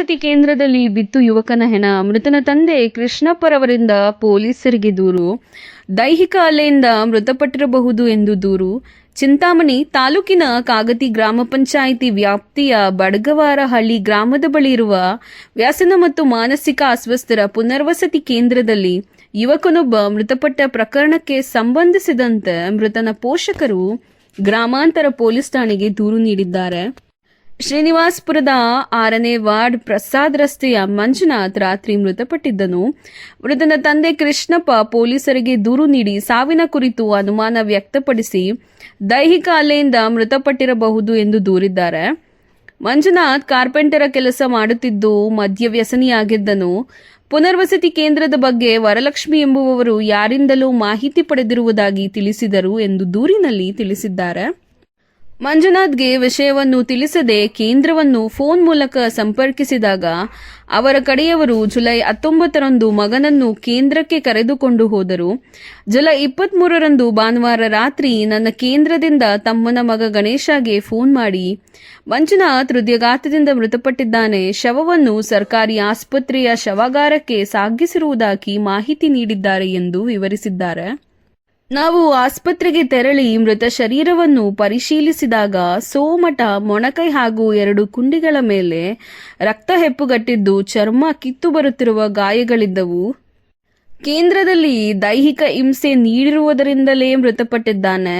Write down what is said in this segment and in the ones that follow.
ವಸತಿ ಕೇಂದ್ರದಲ್ಲಿ ಬಿತ್ತು ಯುವಕನ ಹೆಣ. ಮೃತನ ತಂದೆ ಕೃಷ್ಣಪ್ಪರವರಿಂದ ಪೊಲೀಸರಿಗೆ ದೂರು. ದೈಹಿಕ ಅಲೆಯಿಂದ ಮೃತಪಟ್ಟಿರಬಹುದು ಎಂದು ದೂರು. ಚಿಂತಾಮಣಿ ತಾಲೂಕಿನ ಕಾಗತಿ ಗ್ರಾಮ ಪಂಚಾಯಿತಿ ವ್ಯಾಪ್ತಿಯ ಬಡಗವಾರಹಳ್ಳಿ ಗ್ರಾಮದ ಬಳಿ ಇರುವ ವ್ಯಾಸನ ಮತ್ತು ಮಾನಸಿಕ ಅಸ್ವಸ್ಥರ ಪುನರ್ವಸತಿ ಕೇಂದ್ರದಲ್ಲಿ ಯುವಕನೊಬ್ಬ ಮೃತಪಟ್ಟ ಪ್ರಕರಣಕ್ಕೆ ಸಂಬಂಧಿಸಿದಂತೆ ಮೃತನ ಪೋಷಕರು ಗ್ರಾಮಾಂತರ ಪೊಲೀಸ್ ಠಾಣೆಗೆ ದೂರು ನೀಡಿದ್ದಾರೆ. ಶ್ರೀನಿವಾಸ್ಪುರದ ಆರನೇ ವಾರ್ಡ್ ಪ್ರಸಾದ್ ರಸ್ತೆಯ ಮಂಜುನಾಥ್ ರಾತ್ರಿ ಮೃತಪಟ್ಟಿದ್ದನು. ಮೃತನ ತಂದೆ ಕೃಷ್ಣಪ್ಪ ಪೊಲೀಸರಿಗೆ ದೂರು ನೀಡಿ ಸಾವಿನ ಕುರಿತು ಅನುಮಾನ ವ್ಯಕ್ತಪಡಿಸಿ ದೈಹಿಕ ಅಲೆಯಿಂದ ಮೃತಪಟ್ಟಿರಬಹುದು ಎಂದು ದೂರಿದ್ದಾರೆ. ಮಂಜುನಾಥ್ ಕಾರ್ಪೆಂಟರ ಕೆಲಸ ಮಾಡುತ್ತಿದ್ದು ಮದ್ಯ ವ್ಯಸನಿಯಾಗಿದ್ದನು. ಪುನರ್ವಸತಿ ಕೇಂದ್ರದ ಬಗ್ಗೆ ವರಲಕ್ಷ್ಮಿ ಎಂಬುವವರು ಯಾರಿಂದಲೂ ಮಾಹಿತಿ ಪಡೆದಿರುವುದಾಗಿ ತಿಳಿಸಿದರು ಎಂದು ದೂರಿನಲ್ಲಿ ತಿಳಿಸಿದ್ದಾರೆ. ಮಂಜುನಾಥ್ಗೆ ವಿಷಯವನ್ನು ತಿಳಿಸದೆ ಕೇಂದ್ರವನ್ನು ಫೋನ್ ಮೂಲಕ ಸಂಪರ್ಕಿಸಿದಾಗ ಅವರ ಕಡೆಯವರು ಜುಲೈ ಹತ್ತೊಂಬತ್ತರಂದು ಮಗನನ್ನು ಕೇಂದ್ರಕ್ಕೆ ಕರೆದುಕೊಂಡು ಹೋದರು. ಜುಲೈ ಇಪ್ಪತ್ಮೂರರಂದು ಭಾನುವಾರ ರಾತ್ರಿ ನನ್ನ ಕೇಂದ್ರದಿಂದ ತಮ್ಮನ ಮಗ ಗಣೇಶಗೆ ಫೋನ್ ಮಾಡಿ, ಮಂಜುನಾಥ್ ಹೃದಯಘಾತದಿಂದ ಮೃತಪಟ್ಟಿದ್ದಾನೆ. ಶವವನ್ನು ಸರ್ಕಾರಿ ಆಸ್ಪತ್ರೆಯ ಶವಾಗಾರಕ್ಕೆ ಸಾಗಿಸಿರುವುದಾಗಿ ಮಾಹಿತಿ ನೀಡಿದ್ದಾರೆ ಎಂದು ವಿವರಿಸಿದ್ದಾರೆ. ನಾವು ಆಸ್ಪತ್ರೆಗೆ ತೆರಳಿ ಮೃತ ಶರೀರವನ್ನು ಪರಿಶೀಲಿಸಿದಾಗ ಸೋಮಟ, ಮೊಣಕೈ ಹಾಗೂ ಎರಡು ಕುಂಡಿಗಳ ಮೇಲೆ ರಕ್ತ ಹೆಪ್ಪುಗಟ್ಟಿದ್ದು ಚರ್ಮ ಕಿತ್ತು ಬರುತ್ತಿರುವ ಗಾಯಗಳಿದ್ದವು. ಕೇಂದ್ರದಲ್ಲಿ ದೈಹಿಕ ಹಿಂಸೆ ನೀಡಿರುವುದರಿಂದಲೇ ಮೃತಪಟ್ಟಿದ್ದಾನೆ.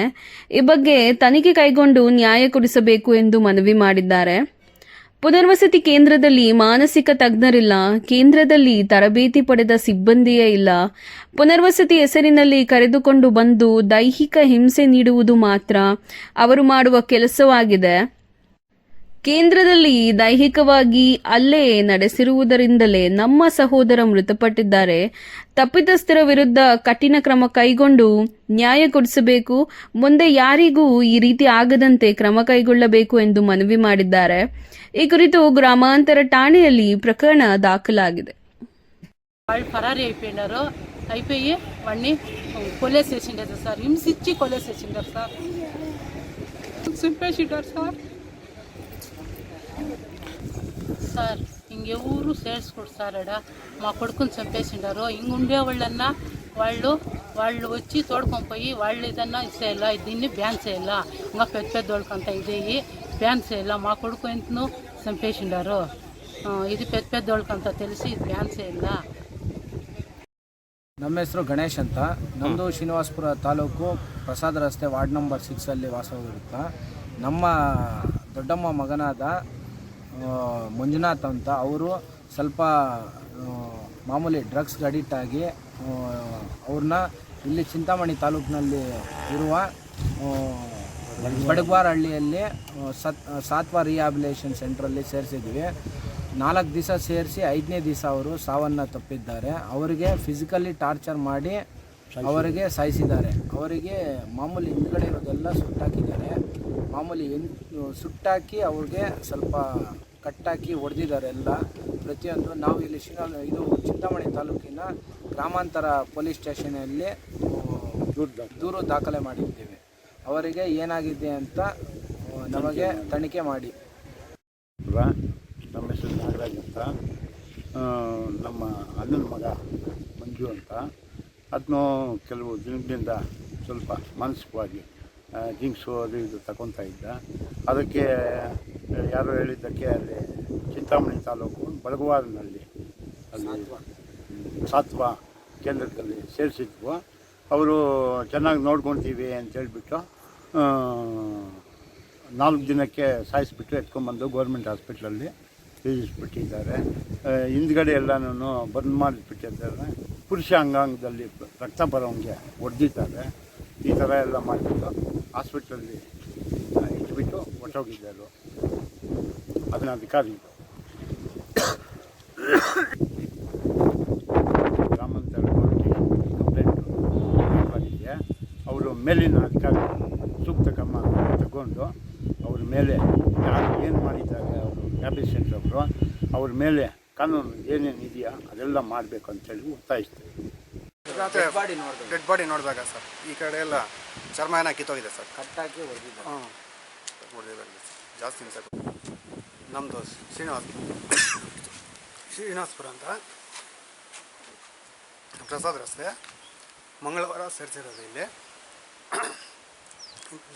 ಈ ಬಗ್ಗೆ ತನಿಖೆ ಕೈಗೊಂಡು ನ್ಯಾಯ ಕೊಡಿಸಬೇಕು ಎಂದು ಮನವಿ ಮಾಡಿದ್ದಾರೆ. ಪುನರ್ವಸತಿ ಕೇಂದ್ರದಲ್ಲಿ ಮಾನಸಿಕ ತಜ್ಞರಿಲ್ಲ, ಕೇಂದ್ರದಲ್ಲಿ ತರಬೇತಿ ಪಡೆದ ಸಿಬ್ಬಂದಿಯೇ ಇಲ್ಲ. ಪುನರ್ವಸತಿ ಹೆಸರಿನಲ್ಲಿ ಕರೆದುಕೊಂಡು ಬಂದು ದೈಹಿಕ ಹಿಂಸೆ ನೀಡುವುದು ಮಾತ್ರ ಅವರು ಮಾಡುವ ಕೆಲಸವಾಗಿದೆ. ಕೇಂದ್ರದಲ್ಲಿ ದೈಹಿಕವಾಗಿ ಅಲ್ಲೇ ನಡೆಸಿರುವುದರಿಂದಲೇ ನಮ್ಮ ಸಹೋದರ ಮೃತಪಟ್ಟಿದ್ದಾರೆ. ತಪ್ಪಿತಸ್ಥರ ವಿರುದ್ಧ ಕಠಿಣ ಕ್ರಮ ಕೈಗೊಂಡು ನ್ಯಾಯ ಕೊಡಿಸಬೇಕು. ಮುಂದೆ ಯಾರಿಗೂ ಈ ರೀತಿ ಆಗದಂತೆ ಕ್ರಮ ಕೈಗೊಳ್ಳಬೇಕು ಎಂದು ಮನವಿ ಮಾಡಿದ್ದಾರೆ. ಈ ಕುರಿತು ಗ್ರಾಮಾಂತರ ಠಾಣೆಯಲ್ಲಿ ಪ್ರಕರಣ ದಾಖಲಾಗಿದೆ. ಕೊಲೆ సార్ హింసించి కొలేసేసిండారు సార్ చింపేసిండారు సార్ సార్ ఇంకెవరు చేర్చుకోడు సార్ ఆడ మా కొడుకుని చంపేసిండారు ఇంక ఉండేవాళ్ళన్నా వాళ్ళు వాళ్ళు వచ్చి తోడుకొని పోయి వాళ్ళు ఏదన్నా చేయాలా దీన్ని బ్యాన్ చేయాలా ఇంకా పెద్ద పెద్దోళ్ళకంతా ఇదేయి బ్యాన్ చేయాలా మా కొడుకు ఎంతనో చంపేసిండారు ఆ, ఇది పెద్ద పెద్దోళ్ళకంతా తెలిసి ఇది బ్యాన్ చేయాలా ನಮ್ಮ ಹೆಸರು ಗಣೇಶ್ ಅಂತ ನಮ್ಮದು ಶ್ರೀನಿವಾಸಪುರ ತಾಲೂಕು ಪ್ರಸಾದ ರಸ್ತೆ ವಾರ್ಡ್ ನಂಬರ್ ಸಿಕ್ಸಲ್ಲಿ ವಾಸವಾಗಿರುತ್ತೆ ನಮ್ಮ ದೊಡ್ಡಮ್ಮ ಮಗನಾದ ಆ, ಮಂಜುನಾಥ್ ಅಂತ ಅವರು ಸ್ವಲ್ಪ ಮಾಮೂಲಿ ಡ್ರಗ್ಸ್ಗೆ ಅಡಿಕ್ಟ್ ಆಗಿ ಅವ್ರನ್ನ ಇಲ್ಲಿ ಚಿಂತಾಮಣಿ ತಾಲೂಕಿನಲ್ಲಿ ಇರುವ ಬಡಗ್ವಾರ ಹಳ್ಳಿಯಲ್ಲಿ ಆ, ಸತ್ ಸಾತ್ವ ರಿಹಾಬಿಲೇಷನ್ ಸೆಂಟ್ರಲ್ಲಿ ಸೇರಿಸಿದ್ವಿ. ನಾಲ್ಕು ದಿವಸ ಸೇರಿಸಿ ಐದನೇ ದಿವಸ ಅವರು ಸಾವನ್ನು ತಪ್ಪಿದ್ದಾರೆ. ಅವರಿಗೆ ಫಿಸಿಕಲಿ ಟಾರ್ಚರ್ ಮಾಡಿ ಅವರಿಗೆ ಸಾಯಿಸಿದ್ದಾರೆ. ಅವರಿಗೆ ಮಾಮೂಲಿ ಹಿಂದ್ಗಡೆ ಇರೋದೆಲ್ಲ ಸುಟ್ಟಾಕಿದ್ದಾರೆ. ಮಾಮೂಲಿ ಎನ್ ಸುಟ್ಟಾಕಿ ಅವ್ರಿಗೆ ಸ್ವಲ್ಪ ಕಟ್ಟಾಕಿ ಹೊಡೆದಿದ್ದಾರೆ ಎಲ್ಲ. ಪ್ರತಿಯೊಂದು ನಾವು ಇಲ್ಲಿ ಶಿನ ಇದು ಚಿಂತಾಮಣಿ ತಾಲೂಕಿನ ಗ್ರಾಮಾಂತರ ಪೊಲೀಸ್ ಸ್ಟೇಷನಲ್ಲಿ ದೂರು ದಾಖಲೆ ಮಾಡಿದ್ದೇವೆ. ಅವರಿಗೆ ಏನಾಗಿದೆ ಅಂತ ನಮಗೆ ತನಿಖೆ ಮಾಡಿ. ನಮ್ಮ ಹೆಸರು ನಾಗರಾಜ್ ಅಂತ. ನಮ್ಮ ಅಣ್ಣನ ಮಗ ಮಂಜು ಅಂತ. ಅದನ್ನು ಕೆಲವು ದಿನದಿಂದ ಸ್ವಲ್ಪ ಮಾನಸಿಕವಾಗಿ ಡ್ರಿಂಕ್ಸು ಅದು ಇದು ತಗೊತಾ ಇದ್ದ. ಅದಕ್ಕೆ ಯಾರೋ ಹೇಳಿದ್ದಕ್ಕೆ ಅಲ್ಲಿ ಚಿಂತಾಮಣಿ ತಾಲೂಕು ಬಡಗವಾರನಲ್ಲಿ ಅಲ್ಲಿ ಸಾತ್ವ. ಕೇಂದ್ರದಲ್ಲಿ ಸೇರಿಸಿದ್ವು. ಅವರು ಚೆನ್ನಾಗಿ ನೋಡ್ಕೊತೀವಿ ಅಂತ ಹೇಳಿಬಿಟ್ಟು ಆ, ನಾಲ್ಕು ದಿನಕ್ಕೆ ಸಾಯಿಸ್ಬಿಟ್ಟು ಎತ್ಕೊಂಡ್ಬಂದು ಗೌರ್ಮೆಂಟ್ ಹಾಸ್ಪಿಟ್ಲಲ್ಲಿ ಇರಿಸ್ಬಿಟ್ಟಿದ್ದಾರೆ. ಆ, ಹಿಂದ್ಗಡೆ ಎಲ್ಲನೂ ಬಂದ್ ಮಾಡಿಬಿಟ್ಟಿದ್ದಾರೆ. ಪುರುಷ ಅಂಗಾಂಗದಲ್ಲಿ ರಕ್ತ ಬರೋಂಗೆ ಹೊಡೆದಿದ್ದಾರೆ ಈ ಥರ ಎಲ್ಲ ಮಾಡಿಬಿಟ್ಟು ಹಾಸ್ಪಿಟ್ಲಲ್ಲಿ ಇಟ್ಬಿಟ್ಟು ಹೊಟ್ಟೋಗಿದ್ದಾರೆ ಅದನ್ನ ಅಧಿಕಾರಿ ಗ್ರಾಮಾಂತರ ಕಂಪ್ಲೇಂಟ್ ಮಾಡಿದ್ದೆ ಅವರು ಮೇಲಿನ ಅಧಿಕಾರಿ ಸೂಕ್ತ ಕ್ರಮ ತಗೊಂಡು ಅವ್ರ ಮೇಲೆ ಯಾರು ಏನು ಮಾಡಿದ್ದಾರೆ ಅವರು ಕ್ಯಾಬಿನೆಟ್ ಸೆಂಟ್ರ್ ಅವರು, ಅವ್ರ ಮೇಲೆ ಕಾನೂನು ಏನೇನು ಇದೆಯಾ ಅದೆಲ್ಲ ಮಾಡಬೇಕು ಅಂತೇಳಿ ಒತ್ತಾಯಿಸ್ತೀವಿ ಡೆಡ್ ಬಾಡಿ ನೋಡಿದಾಗ ಸರ್ ಈ ಕಡೆ ಎಲ್ಲ ಚರ್ಮ ಏನ ಕಿತ್ತೋಗಿದೆ ಸರ್? ಕಟ್ಟಾಕಿ ಹೊಡೆದಿದ್ದಾರೆ ಹ್ಞೂ ಜಾಸ್ತಿ ಸರ್ ನಮ್ಮದು ಶ್ರೀನಿವಾಸ್ ಶ್ರೀನಿವಾಸ್ಪುರ ಅಂತ. ಪ್ರಸಾದ್ ರಸ್ತೆ. ಮಂಗಳವಾರ ಸೇರಿಸಿರೋದು ಇಲ್ಲಿ.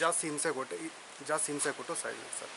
ಜಾಸ್ತಿ ಹಿಂಸೆ ಕೊಟ್ಟು ಜಾಸ್ತಿ ಹಿಂಸೆ ಕೊಟ್ಟು ಸಾಯಿದೆ ಸರ್